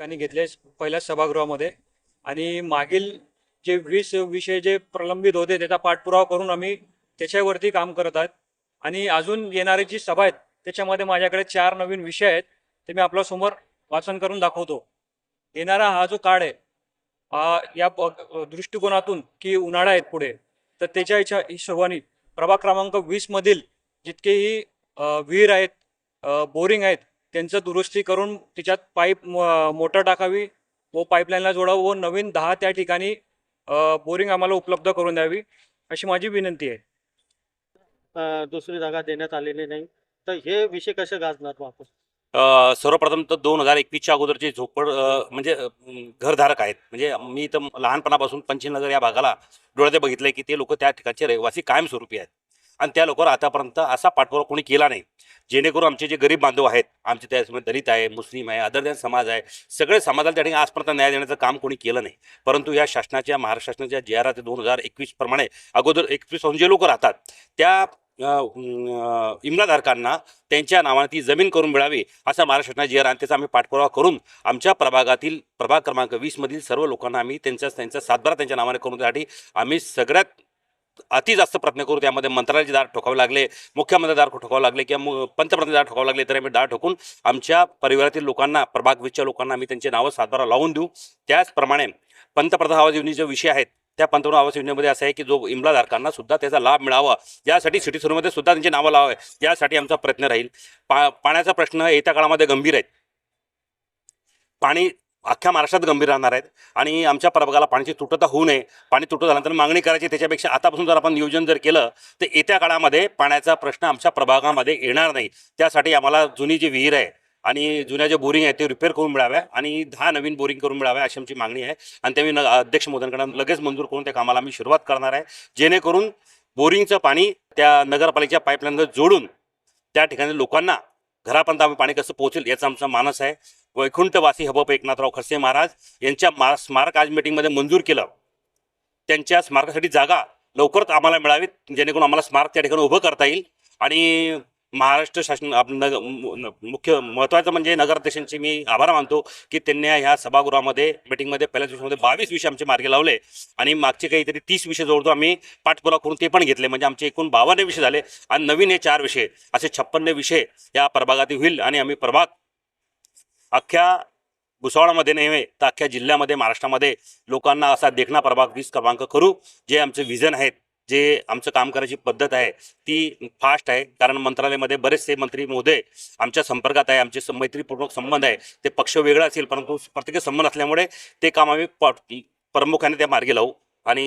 त्यांनी घेतले पहिल्या सभागृहामध्ये. आणि मागील जे वीस विषय जे प्रलंबित होते त्याचा पाठपुरावा करून आम्ही त्याच्यावरती काम करत आहोत. आणि अजून येणारी जी सभा आहेत त्याच्यामध्ये माझ्याकडे चार नवीन विषय आहेत ते मी आपल्यासमोर वाचन करून दाखवतो. येणारा हा जो काळ आहे हा या दृष्टिकोनातून की उन्हाळा आहेत पुढे तर त्याच्या याच्या हिशोबाने प्रभाग क्रमांक वीसमधील जितकेही विहीर आहेत बोरिंग आहेत त्यांचं दुरुस्ती करून त्याच्यात पाईप मोटर टाकावी व पाईपलाईनला जोडावं व नवीन दहा त्या ठिकाणी बोरिंग आम्हाला उपलब्ध करून द्यावी अशी माझी विनंती आहे. दुसरी जागा देण्यात आलेली नाही. तर हे विषय कसे गाजणार वापस सर्वप्रथम तर दोन हजार एकवीसच्या अगोदरचे झोपड म्हणजे घरधारक आहेत. म्हणजे मी तर लहानपणापासून पंचनगर या भागाला डोळ्यात बघितलंय की ते लोक त्या ठिकाणचे रहिवासी कायमस्वरूपी आहेत. आणि त्या लोकांवर आतापर्यंत असा पाठपुरावा कोणी केला नाही. जेणेकरून आमचे जे गरीब बांधव आहेत आमचे त्याच्यामध्ये दलित आहे मुस्लिम आहे अदर समाज आहे सगळे समाजाला त्या ठिकाणी आजपर्यंत न्याय देण्याचं काम कोणी केलं नाही. परंतु या शासनाच्या महाराष्ट्र शासनाच्या जे आर दोन हजार एकवीस प्रमाणे अगोदर एकवीस जे लोक राहतात त्या अ, इमलाधारकांना त्यांच्या नावाने ती जमीन करून मिळावी असा महाराष्ट्र जी आर आणि त्याचा आम्ही पाठपुरावा करून आमच्या प्रभागातील प्रभाग क्रमांक वीसमधील सर्व लोकांना आम्ही त्यांचा त्यांचा सातबारा त्यांच्या नावाने करून त्यासाठी आम्ही सगळ्यात अति जास्त प्रयत्न करू त्यामध्ये मंत्रालयाचे दार ठोकावे लागले मुख्यमंत्री दार ठोकावे लागले किंवा पंतप्रधान दार ठोकावे लागले तर आम्ही दार ठोकून आमच्या परिवारातील लोकांना प्रभागवीच्या लोकांना आम्ही त्यांचे नावं सातबारा लावून देऊ. त्याचप्रमाणे पंतप्रधान आवास योजनेचे विषय आहेत त्या पंतप्रधान आवास योजनेमध्ये असं आहे की जो इमलाधारकांना सुद्धा त्याचा लाभ मिळावा. यासाठी सिटी सुरूमध्ये सुद्धा त्यांची नावं लावावे. यासाठी आमचा प्रयत्न राहील. पा पाण्याचा प्रश्न येत्या काळामध्ये गंभीर आहे पाणी अख्ख्या महाराष्ट्रात गंभीर राहणार आहेत. आणि आमच्या प्रभागाला पाण्याची तुटता होऊ नये. पाणी तुटत झाल्यानंतर मागणी करायची त्याच्यापेक्षा आतापासून जर आपण नियोजन जर केलं तर येत्या काळामध्ये पाण्याचा प्रश्न आमच्या प्रभागामध्ये येणार नाही. त्यासाठी आम्हाला जुनी जी विहीर आहे आणि जुन्या ज्या बोरिंग आहेत ते रिपेअर करून मिळाव्या आणि दहा नवीन बोरिंग करून मिळाव्या अशी आमची मागणी आहे. आणि ते मी न अध्यक्ष मोदयांकडून लगेच मंजूर करून त्या कामाला आम्ही सुरुवात करणार आहे. जेणेकरून बोरिंगचं पाणी त्या नगरपालिकेच्या पाईपलाईनला जोडून त्या ठिकाणी लोकांना घरापर्यंत आम्ही पाणी कसं पोहोचेल याचा आमचा मानस आहे. वैकुंठवासी हबप एकनाथराव खडसे महाराज यांच्या मा स्मारक आज मीटिंगमध्ये मंजूर केलं. त्यांच्या स्मारकासाठी जागा लवकरच आम्हाला मिळावीत जेणेकरून आम्हाला स्मारक त्या ठिकाणी उभं करता येईल. आणि महाराष्ट्र शासन आप नग मुख्य महत्त्वाचं म्हणजे नगराध्यक्षांचे मी आभार मानतो की त्यांनी ह्या सभागृहामध्ये मीटिंगमध्ये पहिल्याच दिवसामध्ये बावीस विषय आमचे मार्गी लावले आणि मागचे काहीतरी तीस विषय जवळजवळ आम्ही पाठपुरावा करून ते पण घेतले. म्हणजे आमचे एकूण बावन्न विषय झाले आणि नवीन हे चार विषय असे छप्पन्न विषय या प्रभागातील होईल आणि आम्ही प्रभाग अख्ख्या भुसावळामध्ये नव्हे तर अख्ख्या जिल्ह्यामध्ये महाराष्ट्रामध्ये लोकांना असा देखणा प्रभाग वीस क्रमांक करू जे आमचे विजन आहेत. जे आमचं काम करायची पद्धत आहे ती फास्ट आहे. कारण मंत्रालयामध्ये बरेचसे मंत्री महोदय आमच्या संपर्कात आहे आमचे मैत्रीपूर्वक संबंध आहे. ते पक्ष वेगळा असेल परंतु प्रत्येक संबंध असल्यामुळे ते काम आम्ही प- प्रमुखाने त्या मार्गी लावू. आणि